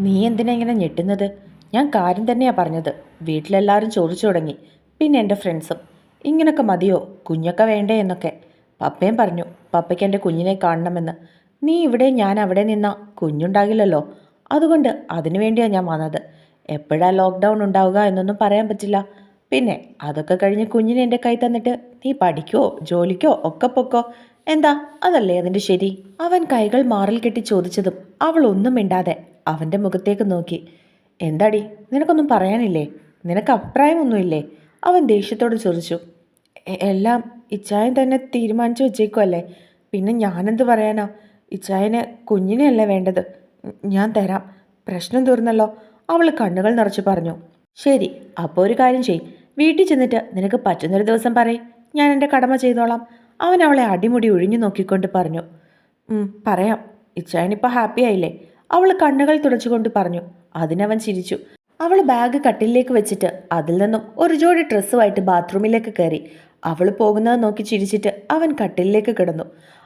നീ എന്തിനാ ഇങ്ങനെ ഞെട്ടുന്നത്? ഞാൻ കാര്യം തന്നെയാ പറഞ്ഞത്. വീട്ടിലെല്ലാവരും ചോദിച്ചു തുടങ്ങി. പിന്നെ എന്റെ ഫ്രണ്ട്സും. ഇങ്ങനൊക്കെ മതിയോ? കുഞ്ഞൊക്കെ വേണ്ടേ? എന്നൊക്കെ. പപ്പയും പറഞ്ഞു. പപ്പയ്ക്ക് എന്റെ കുഞ്ഞിനെ കാണണമെന്ന്. നീ ഇവിടെ ഞാൻ അവിടെ നിന്നാ കുഞ്ഞുണ്ടാകില്ലല്ലോ. അതുകൊണ്ട് അതിനു വേണ്ടിയാണ് ഞാൻ വന്നത്. എപ്പോഴാ ലോക്ക്ഡൗൺ ഉണ്ടാവുക എന്നൊന്നും പറയാൻ പറ്റില്ല. പിന്നെ അതൊക്കെ കഴിഞ്ഞ് കുഞ്ഞിനെ എന്റെ കൈ തന്നിട്ട് നീ പഠിക്കോ ജോലിക്കോ ഒക്കെ പൊക്കോ? എന്താ? അതല്ലേ അതിന്റെ ശരി? അവൻ കൈകൾ മാറിൽ കെട്ടി ചോദിച്ചതും അവൾ ഒന്നും മിണ്ടാതെ അവന്റെ മുഖത്തേക്ക് നോക്കി. എന്താടി? നിനക്കൊന്നും പറയാനില്ലേ? നിനക്ക് അഭിപ്രായമൊന്നുമില്ലേ? അവൻ ദേഷ്യത്തോട് ചോദിച്ചു. എല്ലാം ഇച്ചായൻ തന്നെ തീരുമാനിച്ചു വെച്ചേക്കുമല്ലേ പിന്നെ ഞാനെന്ത് പറയാനോ? ഇച്ചായന് കുഞ്ഞിനെയല്ലേ വേണ്ടത്? ഞാൻ തരാം. പ്രശ്നം തീർന്നല്ലോ. അവൾ കണ്ണുകൾ നിറച്ചു പറഞ്ഞു. ശരി അപ്പോൾ ഒരു കാര്യം ചെയ് വീട്ടിൽ ചെന്നിട്ട് നിനക്ക് പറ്റുന്നൊരു ദിവസം പറയും. ഞാൻ എന്റെ കടമ ചെയ്തോളാം. അവൻ അവളെ അടിമുടി ഒഴിഞ്ഞു നോക്കിക്കൊണ്ട് പറഞ്ഞു. പറയാം. ഇച്ചായനിപ്പോൾ ഹാപ്പി ആയില്ലേ? അവൾ കണ്ണുകൾ തുടച്ചുകൊണ്ട് പറഞ്ഞു. അതിനവൻ ചിരിച്ചു. അവൾ ബാഗ് കട്ടിലേക്ക് വെച്ചിട്ട് അതിൽ നിന്നും ഒരു ജോഡി ഡ്രസ്സുമായിട്ട് ബാത്റൂമിലേക്ക് കയറി. അവൾ പോകുന്നത് നോക്കി ചിരിച്ചിട്ട് അവൻ കട്ടിലേക്ക് കിടന്നു.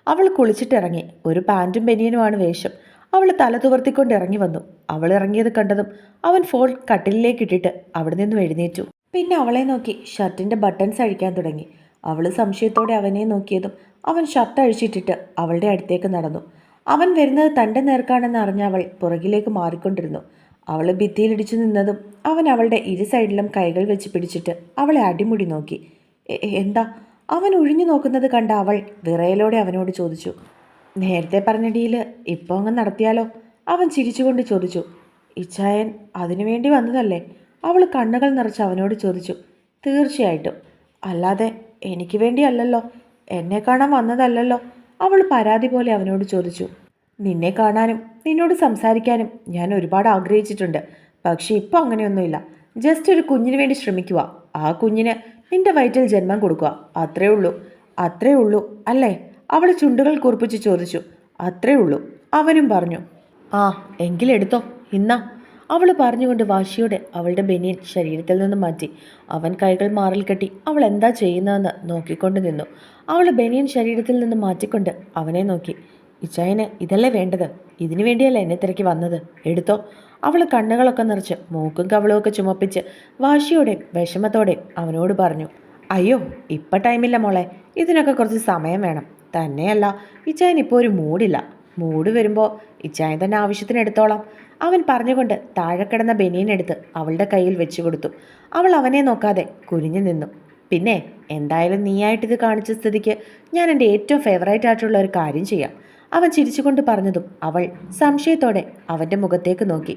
അവൾ കുളിച്ചിട്ടിറങ്ങി. ഒരു പാന്റും ബനിയനുമാണ് വേഷം. അവൾ തല തുവർത്തിക്കൊണ്ട് ഇറങ്ങി വന്നു. അവൾ ഇറങ്ങിയത് കണ്ടതും അവൻ ഫോൺ കട്ടിലേക്ക് ഇട്ടിട്ട് അവിടെ നിന്നും എഴുന്നേറ്റു. പിന്നെ അവളെ നോക്കി ഷർട്ടിന്റെ ബട്ടൺസ് അഴിക്കാൻ തുടങ്ങി. അവൾ സംശയത്തോടെ അവനെ നോക്കിയതും അവൻ ഷർട്ട് അഴിച്ചിട്ടിട്ട് അവളുടെ അടുത്തേക്ക് നടന്നു. അവൻ വരുന്നത് തന്റെ നേർക്കാണെന്ന് അറിഞ്ഞ അവൾ പുറകിലേക്ക് മാറിക്കൊണ്ടിരുന്നു. അവൾ ഭിത്തിയിലിടിച്ചു നിന്നതും അവൻ അവളുടെ ഇരു സൈഡിലും കൈകൾ വെച്ച് പിടിച്ചിട്ട് അവളെ അടിമുടി നോക്കി. "എ- എ- എന്താ? അവൻ ഒഴിഞ്ഞു നോക്കുന്നത് കണ്ട അവൾ വിറയലോടെ അവനോട് ചോദിച്ചു. നേരത്തെ പറഞ്ഞ ഇപ്പോൾ അങ്ങ് നടത്തിയാലോ? അവൻ ചിരിച്ചുകൊണ്ട് ചോദിച്ചു. ഇച്ചായൻ അതിനുവേണ്ടി വന്നതല്ലേ? അവൾ കണ്ണുകൾ നിറച്ച് അവനോട് ചോദിച്ചു. തീർച്ചയായിട്ടും. അല്ലാതെ എനിക്ക് വേണ്ടിയല്ലല്ലോ. എന്നെ കാണാൻ വന്നതല്ലല്ലോ. അവൾ പരാതി പോലെ അവനോട് ചോദിച്ചു നിന്നെ കാണാനും നിന്നോട് സംസാരിക്കാനും ഞാൻ ഒരുപാട് ആഗ്രഹിച്ചിട്ടുണ്ട്. പക്ഷേ ഇപ്പോൾ അങ്ങനെയൊന്നുമില്ല. ജസ്റ്റ് ഒരു കുഞ്ഞിന് വേണ്ടി ശ്രമിക്കുക. ആ കുഞ്ഞിന് നിന്റെ വയറ്റിൽ ജന്മം കൊടുക്കുക. അത്രേ ഉള്ളൂ. അത്രേ ഉള്ളൂ. അല്ലേ? അവൾ ചുണ്ടുകൾ കുറിപ്പിച്ച് ചോദിച്ചു അത്രേ ഉള്ളൂ. അവനും പറഞ്ഞു ആ എങ്കിലെടുത്തോ. ഇന്നാ. അവൾ പറഞ്ഞുകൊണ്ട് വാശിയോടെ അവളുടെ ബനിയൻ ശരീരത്തിൽ നിന്ന് മാറ്റി. അവൻ കൈകൾ മാറിൽ കെട്ടി അവൾ എന്താ ചെയ്യുന്നതെന്ന് നോക്കിക്കൊണ്ട് നിന്നു. അവൾ ബനിയൻ ശരീരത്തിൽ നിന്ന് മാറ്റിക്കൊണ്ട് അവനെ നോക്കി. ഇച്ചായന് ഇതല്ലേ വേണ്ടത്? ഇതിനു വേണ്ടിയല്ല എന്നെ തിരക്കി വന്നത്? എടുത്തോ. അവൾ കണ്ണുകളൊക്കെ നിറച്ച് മൂക്കും കവളും ഒക്കെ ചുമപ്പിച്ച് വാശിയോടെ വിഷമത്തോടെ അവനോട് പറഞ്ഞു അയ്യോ ഇപ്പം ടൈമില്ല മോളെ. ഇതിനൊക്കെ കുറച്ച് സമയം വേണം. തന്നെയല്ല ഇച്ചായൻ ഇപ്പോൾ ഒരു മൂഡില്ല മൂഡ് വരുമ്പോൾ ഇച്ചായൻ തന്നെ ആവശ്യത്തിന് എടുത്തോളാം. അവൻ പറഞ്ഞുകൊണ്ട് താഴെ കിടന്ന ബനിയനെടുത്ത് അവളുടെ കയ്യിൽ വെച്ചു കൊടുത്തു. അവൾ അവനെ നോക്കാതെ കുനിഞ്ഞു നിന്നു. പിന്നെ എന്തായാലും നീയായിട്ടിത് കാണിച്ച സ്ഥിതിക്ക് ഞാൻ എന്റെ ഏറ്റവും ഫേവറേറ്റ് ആയിട്ടുള്ള ഒരു കാര്യം ചെയ്യാം. അവൻ ചിരിച്ചുകൊണ്ട് പറഞ്ഞതും അവൾ സംശയത്തോടെ അവന്റെ മുഖത്തേക്ക് നോക്കി.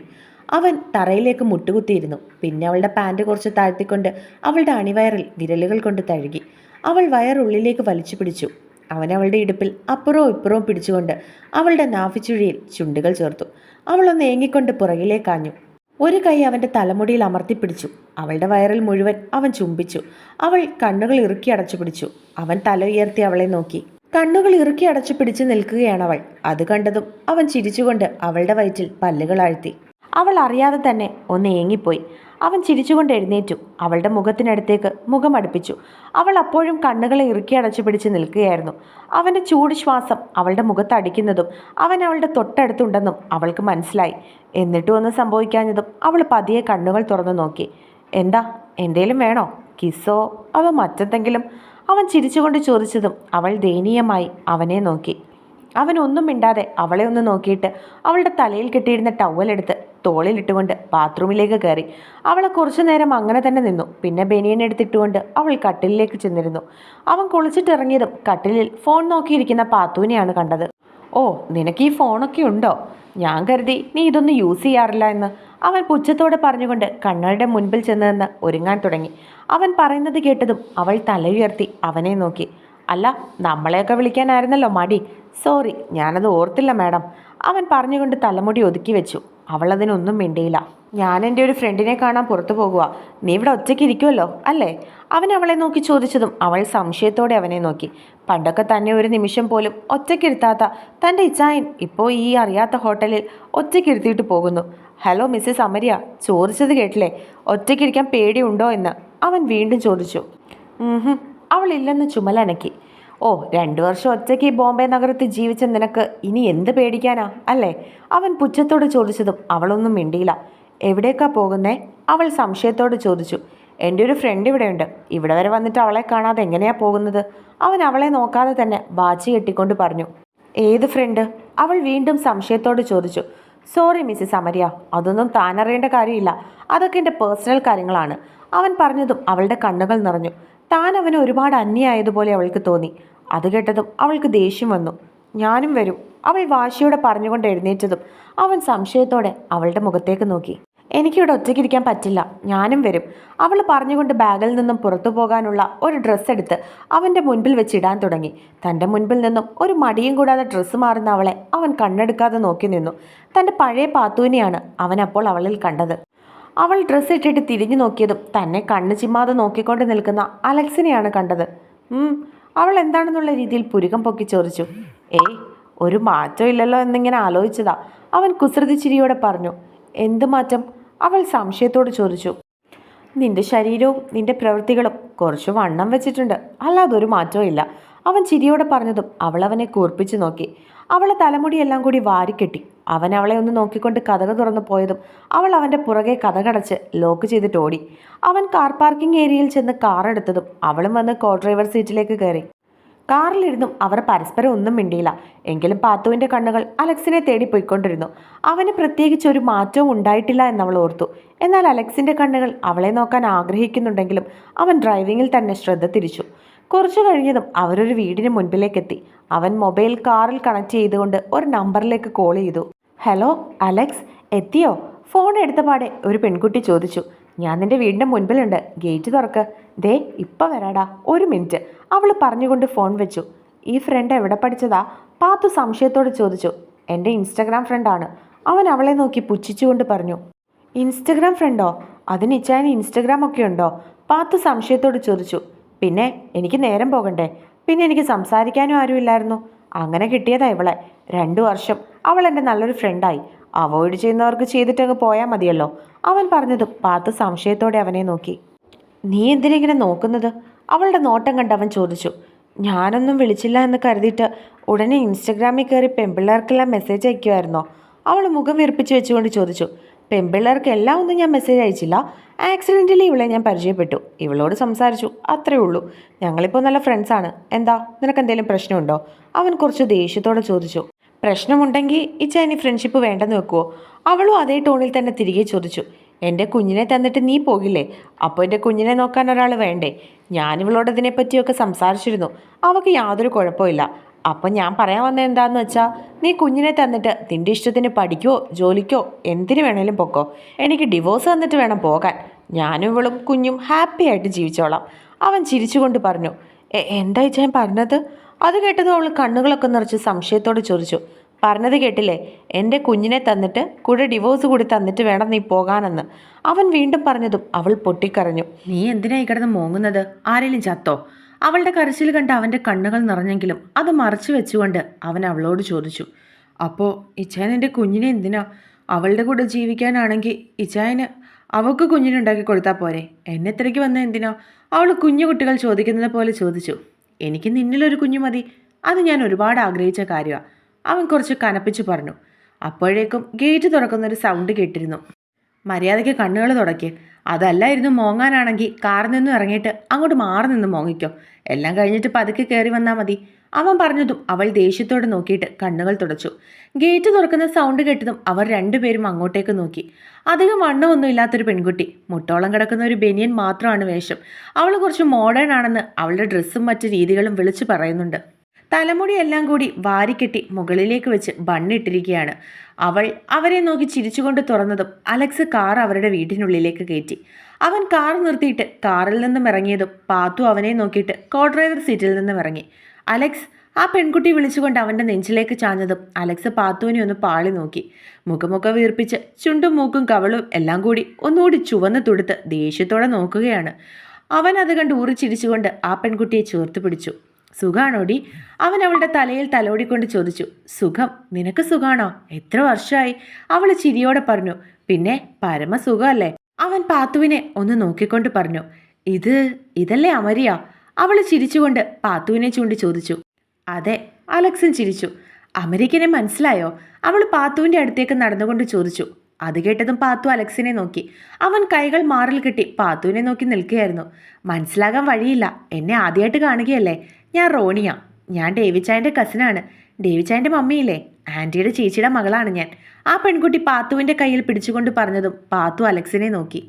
അവൻ തറയിലേക്ക് മുട്ടുകുത്തിയിരുന്നു. പിന്നെ അവളുടെ പാന്റ് കുറച്ച് താഴ്ത്തിക്കൊണ്ട് അവളുടെ അണിവയറിൽ വിരലുകൾ കൊണ്ട് തഴുകി. അവൾ വയറുള്ളിലേക്ക് വലിച്ചു പിടിച്ചു. അവൻ അവളുടെ ഇടുപ്പിൽ അപ്പുറവും ഇപ്പുറവും പിടിച്ചുകൊണ്ട് അവളുടെ നാഫിച്ചുഴിയിൽ ചുണ്ടുകൾ ചേർത്തു. അവളൊന്ന് ഏങ്ങിക്കൊണ്ട് പുറകിലേക്കാഞ്ഞു ഒരു കൈ അവന്റെ തലമുടിയിൽ അമർത്തിപ്പിടിച്ചു അവളുടെ വയറിൽ മുഴുവൻ അവൻ ചുംബിച്ചു. അവൾ കണ്ണുകൾ ഇറുക്കി അടച്ചു പിടിച്ചു. അവൻ തല ഉയർത്തി അവളെ നോക്കി. കണ്ണുകൾ ഇറുക്കി അടച്ചു പിടിച്ചു നിൽക്കുകയാണ് അവൾ. അത് കണ്ടതും അവൻ ചിരിച്ചുകൊണ്ട് അവളുടെ വയറ്റിൽ പല്ലുകൾ ആഴ്ത്തി. അവൾ അറിയാതെ തന്നെ ഒന്ന് ഏങ്ങിപ്പോയി. അവൻ ചിരിച്ചുകൊണ്ട് എഴുന്നേറ്റു. അവളുടെ മുഖത്തിനടുത്തേക്ക് മുഖം അടുപ്പിച്ചു. അവൾ അപ്പോഴും കണ്ണുകളെ ഇറുക്കി അടച്ചു പിടിച്ച് നിൽക്കുകയായിരുന്നു. അവന്റെ ചൂട് ശ്വാസം അവളുടെ മുഖത്ത് അടിക്കുന്നതും അവൻ അവളുടെ തൊട്ടടുത്തുണ്ടെന്നും അവൾക്ക് മനസ്സിലായി. എന്നിട്ടും ഒന്നും സംഭവിക്കാഞ്ഞതും അവൾ പതിയെ കണ്ണുകൾ തുറന്നു നോക്കി. എന്താ? എന്തേലും വേണോ? കിസ്സോ? അതോ മറ്റെന്തെങ്കിലും? അവൻ ചിരിച്ചുകൊണ്ട് ചോദിച്ചതും അവൾ ദയനീയമായി അവനെ നോക്കി. അവൻ ഒന്നും മിണ്ടാതെ അവളെ ഒന്ന് നോക്കിയിട്ട് അവളുടെ തലയിൽ കെട്ടിയിരുന്ന ടവലെടുത്ത് തോളിലിട്ടുകൊണ്ട് ബാത്റൂമിലേക്ക് കയറി. അവളെ കുറച്ചു നേരം അങ്ങനെ തന്നെ നിന്നു. പിന്നെ ബനിയൻ എടുത്തിട്ടുകൊണ്ട് അവൾ കട്ടിലിലേക്ക് ചെന്നിരുന്നു. അവൻ കുളിച്ചിട്ടിറങ്ങിയതും കട്ടിലിൽ ഫോൺ നോക്കിയിരിക്കുന്ന പാത്തുവിനെയാണ് കണ്ടത്. ഓ നിനക്ക് ഈ ഫോണൊക്കെ ഉണ്ടോ? ഞാൻ കരുതി നീ ഇതൊന്നും യൂസ് ചെയ്യാറില്ല എന്ന്. അവൻ പുച്ഛത്തോടെ പറഞ്ഞുകൊണ്ട് കണ്ണളുടെ മുൻപിൽ ചെന്ന് നിന്ന് ഒരുങ്ങാൻ തുടങ്ങി. അവൻ പറയുന്നത് കേട്ടതും അവൾ തലയുയർത്തി അവനെ നോക്കി. അല്ല നമ്മളെയൊക്കെ വിളിക്കാനായിരുന്നല്ലോ മടി. സോറി ഞാനത് ഓർത്തില്ല മാഡം. അവൻ പറഞ്ഞുകൊണ്ട് തലമുടി ഒതുക്കി വെച്ചു. അവളതിനൊന്നും മിണ്ടിയില്ല. ഞാൻ എന്റെ ഒരു ഫ്രണ്ടിനെ കാണാൻ പുറത്തു പോകുക നീ ഇവിടെ ഒറ്റയ്ക്ക് ഇരിക്കുമല്ലോ അല്ലേ? അവൻ അവളെ നോക്കി ചോദിച്ചതും അവൾ സംശയത്തോടെ അവനെ നോക്കി. പണ്ടൊക്കെ തന്നെ ഒരു നിമിഷം പോലും ഒറ്റയ്ക്കിരുത്താത്ത തന്റെ ഇച്ചായൻ ഇപ്പോൾ ഈ അറിയാത്ത ഹോട്ടലിൽ ഒറ്റയ്ക്കിരുത്തിയിട്ട് പോകുന്നു. ഹലോ മിസ്സസ് അമരിയ. ചോദിച്ചത് കേട്ടില്ലേ? ഒറ്റയ്ക്കിരിക്കാൻ പേടിയുണ്ടോ എന്ന് അവൻ വീണ്ടും ചോദിച്ചു. അവൾ ഇല്ലെന്ന് ചുമലനക്കി. ഓ രണ്ടു വർഷം ഒറ്റയ്ക്ക് ബോംബെ നഗരത്തിൽ ജീവിച്ച നിനക്ക് ഇനി എന്ത് പേടിക്കാനാ അല്ലേ? അവൻ പുച്ഛത്തോട് ചോദിച്ചതും അവളൊന്നും മിണ്ടിയില്ല. എവിടേക്കാ പോകുന്നേ? അവൾ സംശയത്തോട് ചോദിച്ചു. എന്റെ ഒരു ഫ്രണ്ട് ഇവിടെയുണ്ട്. ഇവിടെ വരെ വന്നിട്ട് അവളെ കാണാതെ എങ്ങനെയാ പോകുന്നത്? അവൻ അവളെ നോക്കാതെ തന്നെ വാച്ച് കെട്ടിക്കൊണ്ട് പറഞ്ഞു. ഏത് ഫ്രണ്ട് അവൾ വീണ്ടും സംശയത്തോട് ചോദിച്ചു. സോറി മിസ്സിസ് അമരിയ അതൊന്നും താനറിയേണ്ട കാര്യമില്ല. അതൊക്കെ എന്റെ പേഴ്സണൽ കാര്യങ്ങളാണ്. അവൻ പറഞ്ഞതും അവളുടെ കണ്ണുകൾ നിറഞ്ഞു. താൻ അവന് ഒരുപാട് അന്യായതുപോലെ അവൾക്ക് തോന്നി. അത് കേട്ടതും അവൾക്ക് ദേഷ്യം വന്നു. ഞാനും വരും. അവൾ വാശിയോടെ പറഞ്ഞുകൊണ്ട് എഴുന്നേറ്റതും അവൻ സംശയത്തോടെ അവളുടെ മുഖത്തേക്ക് നോക്കി. എനിക്കിവിടെ ഒറ്റയ്ക്കിരിക്കാൻ പറ്റില്ല. ഞാനും വരും. അവൾ പറഞ്ഞുകൊണ്ട് ബാഗിൽ നിന്നും പുറത്തു പോകാനുള്ള ഒരു ഡ്രസ്സ് എടുത്ത് അവന്റെ മുൻപിൽ വെച്ചിടാൻ തുടങ്ങി. തന്റെ മുൻപിൽ നിന്നും ഒരു മടിയും കൂടാതെ ഡ്രസ്സ് മാറുന്ന അവളെ അവൻ കണ്ണെടുക്കാതെ നോക്കി നിന്നു. തന്റെ പഴയ പാത്തുവിനെയാണ് അവൻ അപ്പോൾ അവളിൽ കണ്ടത്. അവൾ ഡ്രസ്സ് ഇട്ടിട്ട് തിരിഞ്ഞു നോക്കിയതും തന്നെ കണ്ണ് ചിമ്മാതെ നോക്കിക്കൊണ്ട് നിൽക്കുന്ന അലക്സിനെയാണ് കണ്ടത്. അവൾ എന്താണെന്നുള്ള രീതിയിൽ പുരുകം പൊക്കി ചോദിച്ചു. ഏയ് ഒരു മാറ്റം ഇല്ലല്ലോ എന്നിങ്ങനെ ആലോചിച്ചതാ. അവൻ കുസൃതി ചിരിയോടെ പറഞ്ഞു. എന്ത് മാറ്റം? അവൾ സംശയത്തോട് ചോദിച്ചു. നിന്റെ ശരീരവും നിന്റെ പ്രവൃത്തികളും കുറച്ച് വണ്ണം വെച്ചിട്ടുണ്ട്. അല്ലാതെ ഒരു മാറ്റവും ഇല്ല. അവൻ ചിരിയോടെ പറഞ്ഞതും അവൾ അവനെ കൂർപ്പിച്ചു നോക്കി. അവളെ തലമുടിയെല്ലാം കൂടി വാരിക്കെട്ടി. അവൻ അവളെ ഒന്ന് നോക്കിക്കൊണ്ട് കഥക തുറന്നു പോയതും അവൾ അവന്റെ പുറകെ കഥകടച്ച് ലോക്ക് ചെയ്തിട്ട് ഓടി. അവൻ കാർ പാർക്കിംഗ് ഏരിയയിൽ ചെന്ന് കാർ എടുത്തതും അവളും വന്ന് കോ ഡ്രൈവർ സീറ്റിലേക്ക് കയറി. കാറിലിരുന്നും അവർ പരസ്പരം ഒന്നും മിണ്ടിയില്ല. എങ്കിലും പാത്തുവിന്റെ കണ്ണുകൾ അലക്സിനെ തേടി പോയിക്കൊണ്ടിരുന്നു. അവന് പ്രത്യേകിച്ച് ഒരു മാറ്റവും ഉണ്ടായിട്ടില്ല എന്നവൾ ഓർത്തു. എന്നാൽ അലക്സിന്റെ കണ്ണുകൾ അവളെ നോക്കാൻ ആഗ്രഹിക്കുന്നുണ്ടെങ്കിലും അവൻ ഡ്രൈവിങ്ങിൽ തന്നെ ശ്രദ്ധ തിരിച്ചു. കുറച്ചു കഴിഞ്ഞതും അവരൊരു വീടിന് മുൻപിലേക്കെത്തി. അവൻ മൊബൈൽ കാറിൽ കണക്ട് ചെയ്തുകൊണ്ട് ഒരു നമ്പറിലേക്ക് കോൾ ചെയ്തു. ഹലോ അലക്സ് എത്തിയോ? ഫോൺ എടുത്ത പാടെ ഒരു പെൺകുട്ടി ചോദിച്ചു. ഞാൻ നിന്റെ വീടിന്റെ മുൻപിലുണ്ട്. ഗേറ്റ് തുറക്ക്. ദേ ഇപ്പം വരാടാ. ഒരു മിനിറ്റ്. അവൾ പറഞ്ഞുകൊണ്ട് ഫോൺ വെച്ചു. ഈ ഫ്രണ്ട് എവിടെ പഠിച്ചതാ? പാത്തു സംശയത്തോട് ചോദിച്ചു. എന്റെ ഇൻസ്റ്റഗ്രാം ഫ്രണ്ടാണ്. അവൻ അവളെ നോക്കി പുച്ഛിച്ചുകൊണ്ട് പറഞ്ഞു. ഇൻസ്റ്റഗ്രാം ഫ്രണ്ടോ? അതിന് ഇച്ചായന് ഇൻസ്റ്റഗ്രാം ഒക്കെ ഉണ്ടോ? പാത്തു സംശയത്തോട് ചോദിച്ചു. പിന്നെ എനിക്ക് നേരം പോകണ്ടേ? പിന്നെ എനിക്ക് സംസാരിക്കാനും ആരുമില്ലായിരുന്നു അങ്ങനെ കിട്ടിയതാ ഇവളെ. രണ്ടു വർഷം അവൾ എന്റെ നല്ലൊരു ഫ്രണ്ടായി അവോയ്ഡ് ചെയ്യുന്നവർക്ക് ചെയ്തിട്ടങ്ങ് പോയാൽ മതിയല്ലോ. അവൻ പറഞ്ഞത് പാത്ത് സംശയത്തോടെ അവനെ നോക്കി. നീ എന്തിനെങ്ങനെ നോക്കുന്നത്? അവളുടെ നോട്ടം കണ്ട് അവൻ ചോദിച്ചു. ഞാനൊന്നും വിളിച്ചില്ല എന്ന് കരുതിയിട്ട് ഉടനെ ഇൻസ്റ്റഗ്രാമിൽ കയറി പെമ്പിള്ളേർക്കെല്ലാം മെസ്സേജ് അയക്കുമായിരുന്നോ അവൾ മുഖം വീർപ്പിച്ച് വെച്ചുകൊണ്ട് ചോദിച്ചു. പെൺപിള്ളേർക്ക് എല്ലാം ഒന്നും ഞാൻ മെസ്സേജ് അയച്ചില്ല. ആക്സിഡന്റലി ഇവളെ ഞാൻ പരിചയപ്പെട്ടു. ഇവളോട് സംസാരിച്ചു. അത്രേ ഉള്ളൂ. ഞങ്ങളിപ്പോൾ നല്ല ഫ്രണ്ട്സാണ് എന്താ? നിനക്ക് എന്തെങ്കിലും പ്രശ്നമുണ്ടോ? അവൻ കുറച്ച് ദേഷ്യത്തോടെ ചോദിച്ചു. പ്രശ്നമുണ്ടെങ്കിൽ ഇച്ച ഇനി ഫ്രണ്ട്ഷിപ്പ് വേണ്ടെന്ന് വെക്കുമോ അവളും അതേ ടോണിൽ തന്നെ തിരികെ ചോദിച്ചു. എന്റെ കുഞ്ഞിനെ തന്നിട്ട് നീ പോകില്ലേ? അപ്പോൾ എന്റെ കുഞ്ഞിനെ നോക്കാൻ ഒരാൾ വേണ്ടേ? ഞാനിവളോട് ഇതിനെപ്പറ്റിയൊക്കെ സംസാരിച്ചിരുന്നു. അവൾക്ക് യാതൊരു കുഴപ്പമില്ല അപ്പം ഞാൻ പറയാൻ വന്നത് എന്താണെന്ന് വെച്ചാൽ നീ കുഞ്ഞിനെ തന്നിട്ട് നിന്റെ ഇഷ്ടത്തിന് പഠിക്കോ ജോലിക്കോ എന്തിനു വേണേലും പൊക്കോ. എനിക്ക് ഡിവോഴ്സ് തന്നിട്ട് വേണം പോകാൻ. ഞാനും ഇവളും കുഞ്ഞും ഹാപ്പി ആയിട്ട് ജീവിച്ചോളാം. അവൻ ചിരിച്ചുകൊണ്ട് പറഞ്ഞു "എ- എന്താ ഞാൻ പറഞ്ഞത്? അത് കേട്ടതും അവൾ കണ്ണുകളൊക്കെ നിറച്ച് സംശയത്തോട് ചോദിച്ചു. പറഞ്ഞത് കേട്ടില്ലേ? എന്റെ കുഞ്ഞിനെ തന്നിട്ട് കൂടെ ഡിവോഴ്സ് കൂടി തന്നിട്ട് വേണം നീ പോകാനെന്ന്. അവൻ വീണ്ടും പറഞ്ഞതും അവൾ പൊട്ടിക്കരഞ്ഞു. നീ എന്തിനായി കിടന്ന് മോങ്ങുന്നത്? ആരെങ്കിലും ചത്തോ? അവളുടെ കരച്ചിൽ കണ്ട് അവന്റെ കണ്ണുകൾ നിറഞ്ഞെങ്കിലും അത് മറച്ചു വെച്ചുകൊണ്ട് അവൻ അവളോട് ചോദിച്ചു അപ്പോൾ ഇച്ചായൻ എന്റെ കുഞ്ഞിനെ എന്തിനാ? അവളുടെ കൂടെ ജീവിക്കാനാണെങ്കിൽ ഇച്ചായന് അവൾക്ക് കുഞ്ഞിനുണ്ടാക്കി കൊടുത്താൽ പോരെ. എന്നെ ഇത്രയ്ക്ക് വന്ന എന്തിനാ? അവൾ കുഞ്ഞു കുട്ടികൾ ചോദിക്കുന്നത് പോലെ ചോദിച്ചു എനിക്ക് നിന്നിലൊരു കുഞ്ഞു മതി. അത് ഞാൻ ഒരുപാട് ആഗ്രഹിച്ച കാര്യമാണ് അവൻ കുറച്ച് കനപ്പിച്ച് പറഞ്ഞു. അപ്പോഴേക്കും ഗേറ്റ് തുറക്കുന്നൊരു സൗണ്ട് കേട്ടിരുന്നു. മര്യാദയ്ക്ക് കണ്ണുകൾ തുടക്കി. അതല്ലായിരുന്നു മോങ്ങാനാണെങ്കിൽ കാറിൽ നിന്നും ഇറങ്ങിയിട്ട് അങ്ങോട്ട് മാറി നിന്ന് മോങ്ങിക്കോ. എല്ലാം കഴിഞ്ഞിട്ട് പതുക്കെ കയറി വന്നാൽ മതി. അവൻ പറഞ്ഞതും അവൾ ദേഷ്യത്തോടെ നോക്കിയിട്ട് കണ്ണുകൾ തുടച്ചു. ഗേറ്റ് തുറക്കുന്ന സൗണ്ട് കേട്ടതും അവർ രണ്ടുപേരും അങ്ങോട്ടേക്ക് നോക്കി. അധികം വണ്ണമൊന്നും ഇല്ലാത്തൊരു പെൺകുട്ടി. മുട്ടോളം കിടക്കുന്ന ഒരു ബെനിയൻ മാത്രമാണ് വേഷം. അവൾ കുറച്ച് മോഡേൺ ആണെന്ന് അവളുടെ ഡ്രസ്സും മറ്റു രീതികളും വിളിച്ചു പറയുന്നുണ്ട്. തലമുടി എല്ലാം കൂടി വാരിക്കെട്ടി മുകളിലേക്ക് വെച്ച് ബണ്ണിട്ടിരിക്കുകയാണ് അവൾ അവരെ നോക്കി ചിരിച്ചുകൊണ്ട് തുറന്നതും അലക്സ് കാർ അവരുടെ വീട്ടിനുള്ളിലേക്ക് കയറ്റി. അവൻ കാർ നിർത്തിയിട്ട് കാറിൽ നിന്നും ഇറങ്ങിയതും പാത്തു അവനെ നോക്കിയിട്ട് കോ ഡ്രൈവർ സീറ്റിൽ നിന്നും ഇറങ്ങി. അലക്സ് ആ പെൺകുട്ടി വിളിച്ചുകൊണ്ട് അവന്റെ നെഞ്ചിലേക്ക് ചാഞ്ഞതും അലക്സ് പാത്തുവിനെ ഒന്ന് പാളി നോക്കി. മുഖമൊക്കെ വീർപ്പിച്ച് ചുണ്ടും മൂക്കും കവളും എല്ലാം കൂടി ഒന്നുകൂടി ചുവന്ന് തുടുത്ത് ദേഷ്യത്തോടെ നോക്കുകയാണ്. അവൻ അത് കണ്ട് ഊറിച്ചിരിച്ചുകൊണ്ട് ആ പെൺകുട്ടിയെ ചേർത്ത് പിടിച്ചു. സുഖാണോടി? അവൻ അവളുടെ തലയിൽ തലോടിക്കൊണ്ട് ചോദിച്ചു സുഖം? നിനക്ക് സുഖാണോ? എത്ര വർഷമായി അവൾ ചിരിയോടെ പറഞ്ഞു പിന്നെ പരമസുഖമല്ലേ? അവൻ പാത്തുവിനെ ഒന്ന് നോക്കിക്കൊണ്ട് പറഞ്ഞു ഇത് ഇതല്ലേ അമരിയ? അവൾ ചിരിച്ചുകൊണ്ട് പാത്തുവിനെ ചൂണ്ടി ചോദിച്ചു അതെ. അലക്സൻ ചിരിച്ചു അമരിക്കനെ മനസ്സിലായോ? അവൾ പാത്തുവിന്റെ അടുത്തേക്ക് നടന്നുകൊണ്ട് ചോദിച്ചു അത് കേട്ടതും പാത്തു അലക്സിനെ നോക്കി. അവൻ കൈകൾ മാറിൽ കെട്ടി പാത്തുവിനെ നോക്കി നിൽക്കുകയായിരുന്നു. മനസ്സിലാകാൻ വഴിയില്ല. എന്നെ ആദ്യമായിട്ട് കാണുകയല്ലേ? ഞാൻ റോണിയ. ഞാൻ ഡേവിച്ചായന്റെ കസിനാണ് ഡേവിച്ചായന്റെ മമ്മിയില്ലേ? ആന്റിയുടെ ചേച്ചിയുടെ മകളാണ് ഞാൻ. ആ പെൺകുട്ടി പാത്തുവിന്റെ കയ്യിൽ പിടിച്ചുകൊണ്ട് പറഞ്ഞതും പാത്തു അലക്സിനെ നോക്കി.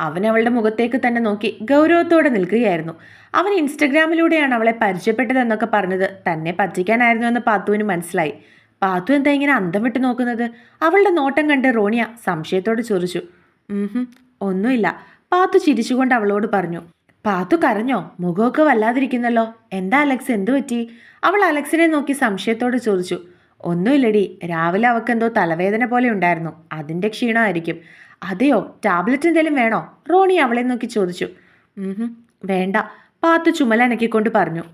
അവൻ അവളുടെ മുഖത്തേക്ക് തന്നെ നോക്കി ഗൗരവത്തോടെ നിൽക്കുകയായിരുന്നു. അവൻ ഇൻസ്റ്റഗ്രാമിലൂടെയാണ് അവളെ പരിചയപ്പെട്ടതെന്നൊക്കെ പറഞ്ഞത് തന്നെ പറ്റിക്കാനായിരുന്നു എന്ന് പാത്തുവിന് മനസ്സിലായി. പാത്തു എന്താ ഇങ്ങനെ അന്തം വിട്ട് നോക്കുന്നത്? അവളുടെ നോട്ടം കണ്ട് റോണിയ സംശയത്തോട് ചോദിച്ചു. ഒന്നുമില്ല പാത്തു ചിരിച്ചുകൊണ്ട് അവളോട് പറഞ്ഞു. പാത്തു കരഞ്ഞോ? മുഖമൊക്കെ വല്ലാതിരിക്കുന്നല്ലോ. എന്താ അലക്സ് എന്തു പറ്റി? അവൾ അലക്സിനെ നോക്കി സംശയത്തോട് ചോദിച്ചു. ഒന്നുമില്ലടി രാവിലെ അവൾക്ക് എന്തോ തലവേദന പോലെ ഉണ്ടായിരുന്നു. അതിന്റെ ക്ഷീണമായിരിക്കും. അതെയോ ടാബ്ലറ്റ് എന്തെങ്കിലും വേണോ? റോണി അവളെ നോക്കി ചോദിച്ചു. വേണ്ട പാത്തു ചുമലനക്കിക്കൊണ്ട് പറഞ്ഞു.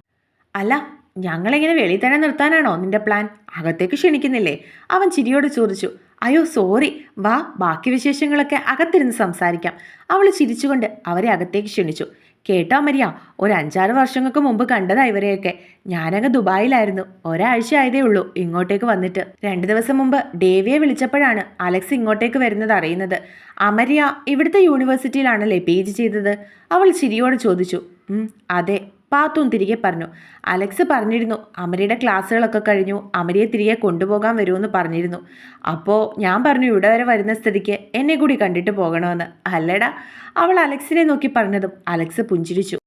അല്ല ഞങ്ങളെങ്ങനെ വെളിയിൽ തന്നെ നിർത്താനാണോ നിന്റെ പ്ലാൻ അകത്തേക്ക് ക്ഷണിക്കുന്നില്ലേ? അവൻ ചിരിയോട് ചോദിച്ചു. അയ്യോ സോറി വാ ബാക്കി വിശേഷങ്ങളൊക്കെ അകത്തിരുന്ന് സംസാരിക്കാം. അവൾ ചിരിച്ചുകൊണ്ട് അവരെ അകത്തേക്ക് ക്ഷണിച്ചു. കേട്ടോ മരിയ ഒരു അഞ്ചാറ് വർഷങ്ങൾക്ക് മുമ്പ് കണ്ടതാ ഇവരെയൊക്കെ. ഞാനങ്ങ് ദുബായിലായിരുന്നു. ഒരാഴ്ച ആയതേ ഉള്ളൂ ഇങ്ങോട്ടേക്ക് വന്നിട്ട്. രണ്ട് ദിവസം മുമ്പ് ഡേവിയെ വിളിച്ചപ്പോഴാണ് അലക്സ് ഇങ്ങോട്ടേക്ക് വരുന്നത് അറിയുന്നത്. അമരിയ ഇവിടുത്തെ യൂണിവേഴ്സിറ്റിയിലാണല്ലേ പി ജി ചെയ്തത്? അവൾ ചിരിയോട് ചോദിച്ചു. അതെ. പാത്തും തിരികെ പറഞ്ഞു. അലക്സ് പറഞ്ഞിരുന്നു അമരിയുടെ ക്ലാസ്സുകളൊക്കെ കഴിഞ്ഞു അമരിയെ തിരികെ കൊണ്ടുപോകാൻ വരുമെന്ന് പറഞ്ഞിരുന്നു. അപ്പോൾ ഞാൻ പറഞ്ഞു ഇവിടെ വരെ വരുന്ന സ്ഥിതിക്ക് എന്നെ കൂടി കണ്ടിട്ട് പോകണമെന്ന്. അല്ലടാ അവൾ അലക്സിനെ നോക്കി പറഞ്ഞതും അലക്സ് പുഞ്ചിരിച്ചു.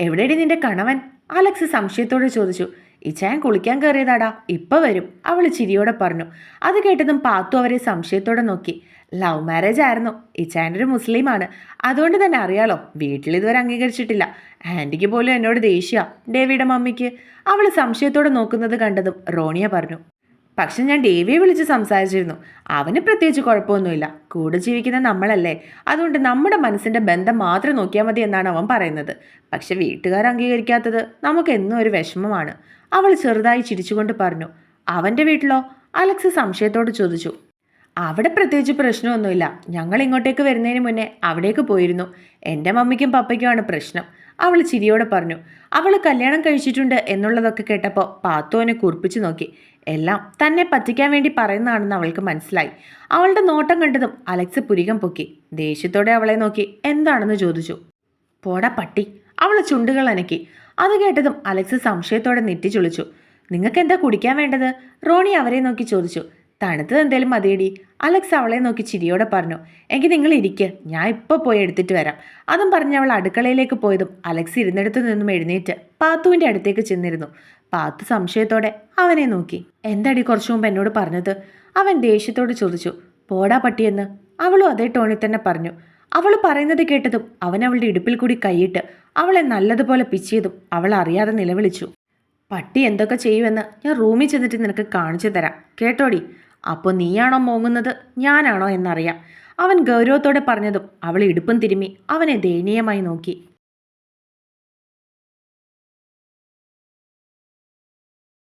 എവിടെയടി നിന്റെ കണവൻ? അലക്സ് സംശയത്തോടെ ചോദിച്ചു. ഇച്ചായൻ കുളിക്കാൻ കയറിയതാടാ ഇപ്പം വരും. അവൾ ചിരിയോടെ പറഞ്ഞു. അത് കേട്ടതും പാത്തു അവരെ സംശയത്തോടെ നോക്കി. ലവ് മാരേജ് ആയിരുന്നു. ഇച്ചായന്റെ ഒരു മുസ്ലിമാണ്. അതുകൊണ്ട് തന്നെ അറിയാലോ വീട്ടിൽ ഇതുവരെ അംഗീകരിച്ചിട്ടില്ല. ആന്റിക്ക് പോലും എന്നോട് ദേഷ്യ. ഡേവിയുടെ മമ്മിക്ക്. അവൾ സംശയത്തോടെ നോക്കുന്നത് കണ്ടതും റോണിയ പറഞ്ഞു. പക്ഷെ ഞാൻ ഡേവിയെ വിളിച്ച് സംസാരിച്ചിരുന്നു. അവന് പ്രത്യേകിച്ച് കുഴപ്പമൊന്നുമില്ല. കൂടെ ജീവിക്കുന്ന നമ്മളല്ലേ. അതുകൊണ്ട് നമ്മുടെ മനസ്സിന്റെ ബന്ധം മാത്രം നോക്കിയാൽ മതി എന്നാണ് അവൻ പറയുന്നത്. പക്ഷെ വീട്ടുകാർ അംഗീകരിക്കാത്തത് നമുക്ക് എന്നും ഒരു വിഷമമാണ്. അവൾ ചെറുതായി ചിരിച്ചുകൊണ്ട് പറഞ്ഞു അവന്റെ വീട്ടിലോ? അലക്സ് സംശയത്തോട് ചോദിച്ചു. അവിടെ പ്രത്യേകിച്ച് പ്രശ്നമൊന്നുമില്ല. ഞങ്ങൾ ഇങ്ങോട്ടേക്ക് വരുന്നതിന് മുന്നേ അവിടേക്ക് പോയിരുന്നു. എന്റെ മമ്മിക്കും പപ്പയ്ക്കുമാണ് പ്രശ്നം. അവൾ ചിരിയോടെ പറഞ്ഞു അവൾ കല്യാണം കഴിച്ചിട്ടുണ്ട് എന്നുള്ളതൊക്കെ കേട്ടപ്പോൾ പാത്തോനെ കുറിപ്പിച്ചു നോക്കി. എല്ലാം തന്നെ പറ്റിക്കാൻ വേണ്ടി പറയുന്നതാണെന്ന് അവൾക്ക് മനസ്സിലായി. അവളുടെ നോട്ടം കണ്ടതും അലക്സ് പുരികം പൊക്കി. ദേഷ്യത്തോടെ അവളെ നോക്കി. എന്താണെന്ന് ചോദിച്ചു. പോടാ പട്ടി അവൾ ചുണ്ടുകൾ അനക്കി. അത് കേട്ടതും അലക്സ് സംശയത്തോടെ നെറ്റി ചുളിച്ചു നിങ്ങൾക്ക് എന്താ കുടിക്കാൻ വേണ്ടത്? റോണി അവരെ നോക്കി ചോദിച്ചു. തണുത്തത് എന്തേലും മതിയടി. അലക്സ് അവളെ നോക്കി ചിരിയോടെ പറഞ്ഞു എങ്കിൽ നിങ്ങൾ ഇരിക്ക്. ഞാൻ ഇപ്പോൾ പോയി എടുത്തിട്ട് വരാം. അതും പറഞ്ഞ് അവൾ അടുക്കളയിലേക്ക് പോയതും അലക്സ് ഇരുന്നിടത്തു നിന്നും എഴുന്നേറ്റ് പാത്തുവിന്റെ അടുത്തേക്ക് ചെന്നിരുന്നു. പാത്തു സംശയത്തോടെ അവനെ നോക്കി. എന്താടി കുറച്ചു മുമ്പ് എന്നോട് പറഞ്ഞത്? അവൻ ദേഷ്യത്തോട് ചോദിച്ചു. പോടാ പട്ടിയെന്ന് അവളും അതേ ടോണിൽ തന്നെ പറഞ്ഞു. അവൾ പറയുന്നത് കേട്ടതും അവൻ അവളുടെ ഇടുപ്പിൽ കൂടി കൈയിട്ട് അവളെ നല്ലതുപോലെ പിച്ചിയതും അവൾ അറിയാതെ നിലവിളിച്ചു. പട്ടി എന്തൊക്കെ ചെയ്യുമെന്ന് ഞാൻ റൂമിൽ ചെന്നിട്ട് നിനക്ക് കാണിച്ചു തരാം. കേട്ടോടി? അപ്പോൾ നീയാണോ മോങ്ങുന്നത്? ഞാനാണോ എന്നറിയാം. അവൻ ഗൗരവത്തോടെ പറഞ്ഞതും അവൾ ഇടുപ്പും തിരുമ്മി അവനെ ദയനീയമായി നോക്കി.